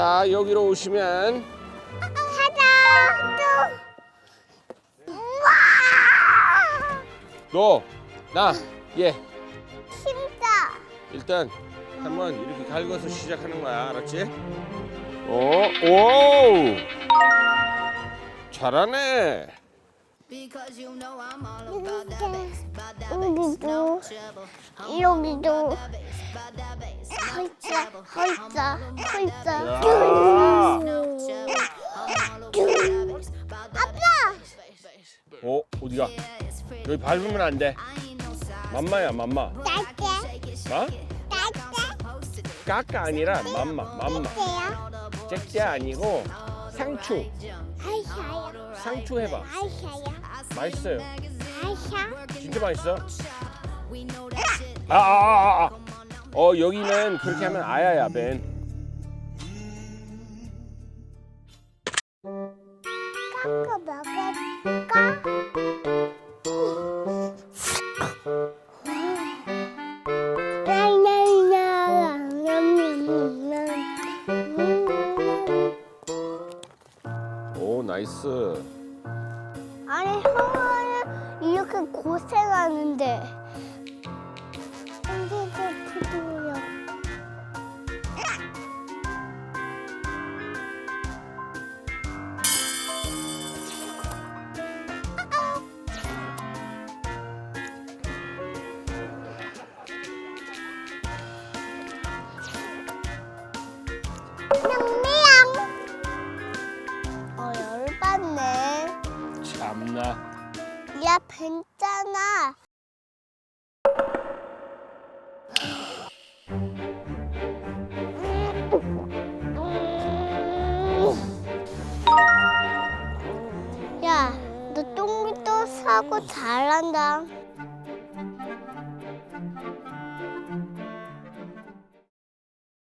자 여기로 오시면 가자. 또. 우와. 너나얘 힘다. 일단 한번 이렇게 갈궈서 시작하는 거야 알았지? 오, 오 잘하네 여기도 여기도 헐자. 헐자. 야. 어 어디가. 여기 밟으면 안돼 no size, 맘마야 맘마 어? to do. 까까 아니라 맘마 맘마? 잭제 아니고 상추. 상추 해봐. 맛있어요. 진짜 맛있어 We know that shit. 아아아아 아, 어 여기는 그렇게 하면 아야야 벤 깎아 먹을까? 오 나이스. 아니 형아는 이렇게 고생하는데 미양 어 열받네. 참나. 야 괜찮아 사고 잘한다.